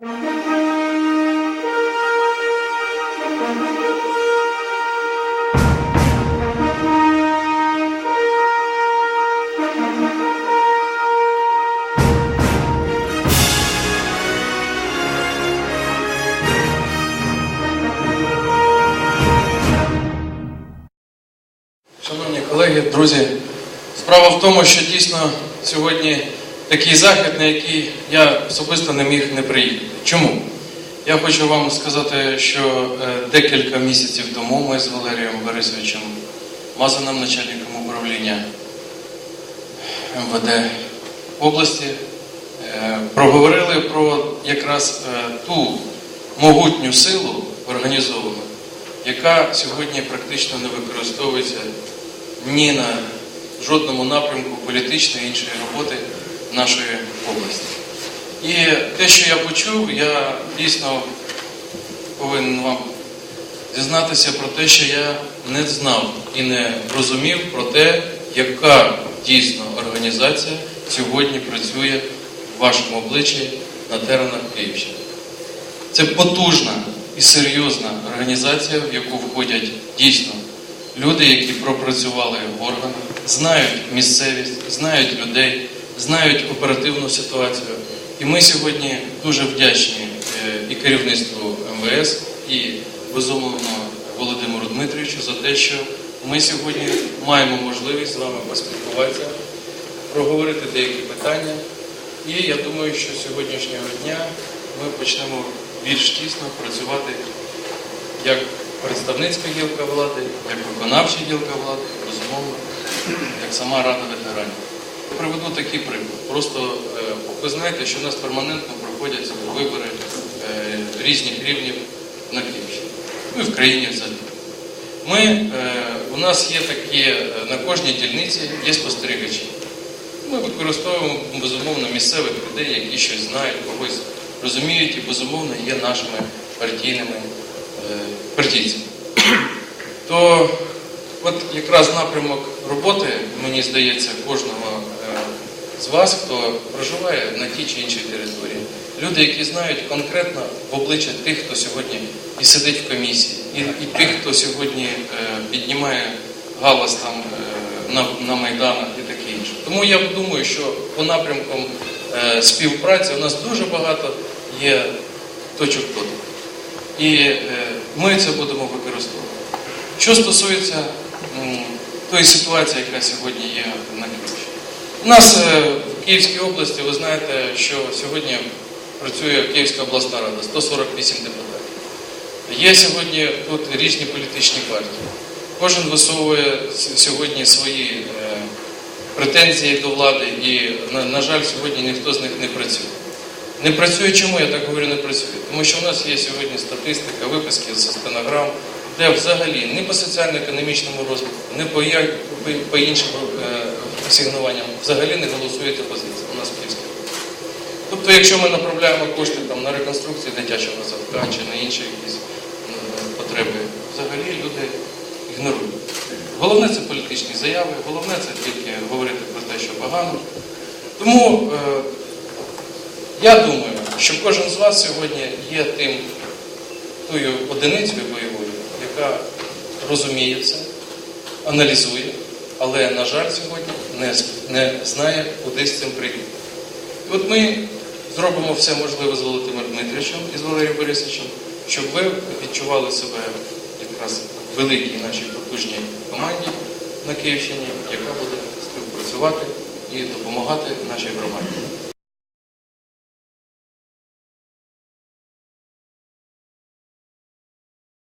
Шановні колеги, друзі, справа в тому, що дійсно сьогодні такий захід, на який я особисто не міг не приїхати. Чому? Я хочу вам сказати, що е, декілька місяців тому ми з Валерієм Борисовичем Мазаном, начальником управління МВД області, е, проговорили про якраз е, ту могутню силу організовану, яка сьогодні практично не використовується ні на жодному напрямку політичної іншої роботи нашої області. І те, що я почув, я дійсно повинен вам зізнатися про те, що я не знав і не розумів про те, яка дійсно організація сьогодні працює в вашому обличчі на теренах Київщини. Це потужна і серйозна організація, в яку входять дійсно люди, які пропрацювали в органах, знають місцевість, знають людей, знають оперативну ситуацію. І ми сьогодні дуже вдячні е, і керівництву МВС, і безумовно Володимиру Дмитровичу за те, що ми сьогодні маємо можливість з вами поспілкуватися, проговорити деякі питання. І я думаю, що з сьогоднішнього дня ми почнемо більш тісно працювати як представницька гілка влади, як виконавча гілка влади, безумовно, як сама Рада ветеранів. Приведу такий приклад. Просто е, ви знаєте, що у нас перманентно проходять вибори е, різних рівнів на Київщині, ну і в країні взагалі. Ми, е, у нас є такі, на кожній дільниці є спостерігачі. Ми використовуємо безумовно місцевих людей, які щось знають, когось розуміють і безумовно є нашими партійними партійцями. То от якраз напрямок роботи, мені здається, кожного з вас, хто проживає на тій чи іншій території. Люди, які знають конкретно в обличчя тих, хто сьогодні і сидить в комісії, і, і тих, хто сьогодні е, піднімає галас там е, на, на майданах і таке інше. Тому я думаю, що по напрямкам е, співпраці у нас дуже багато є точок дотику. І е, ми це будемо використовувати. Що стосується м, тої ситуації, яка сьогодні є на Київщині. У нас е, в Київській області, ви знаєте, що сьогодні працює Київська обласна рада, 148 депутатів. Є сьогодні тут різні політичні партії. Кожен висовує сьогодні свої е, претензії до влади, і, на, жаль, сьогодні ніхто з них не працює. Не працює чому, я так говорю, не працює. Тому що в нас є сьогодні статистика, виписки з стенограм, де взагалі ні по соціально-економічному розвитку, ні по, по, іншим е, асигнуванням взагалі не голосують опозиція у нас в Київській. Тобто, якщо ми направляємо кошти там, на реконструкцію дитячого садка чи на інші якісь е, потреби, взагалі люди ігнорують. Головне це політичні заяви, головне це тільки говорити про те, що погано. Тому е, я думаю, що кожен з вас сьогодні є тим тою одиницею бойовою, яка розуміє це, аналізує, але, на жаль, сьогодні не, не знає, куди з цим прийти. І от ми зробимо все можливе з Володимиром Дмитровичем і з Валерієм Борисовичем, щоб ви відчували себе якраз в великій нашій потужній команді на Київщині, яка буде співпрацювати і допомагати нашій громаді.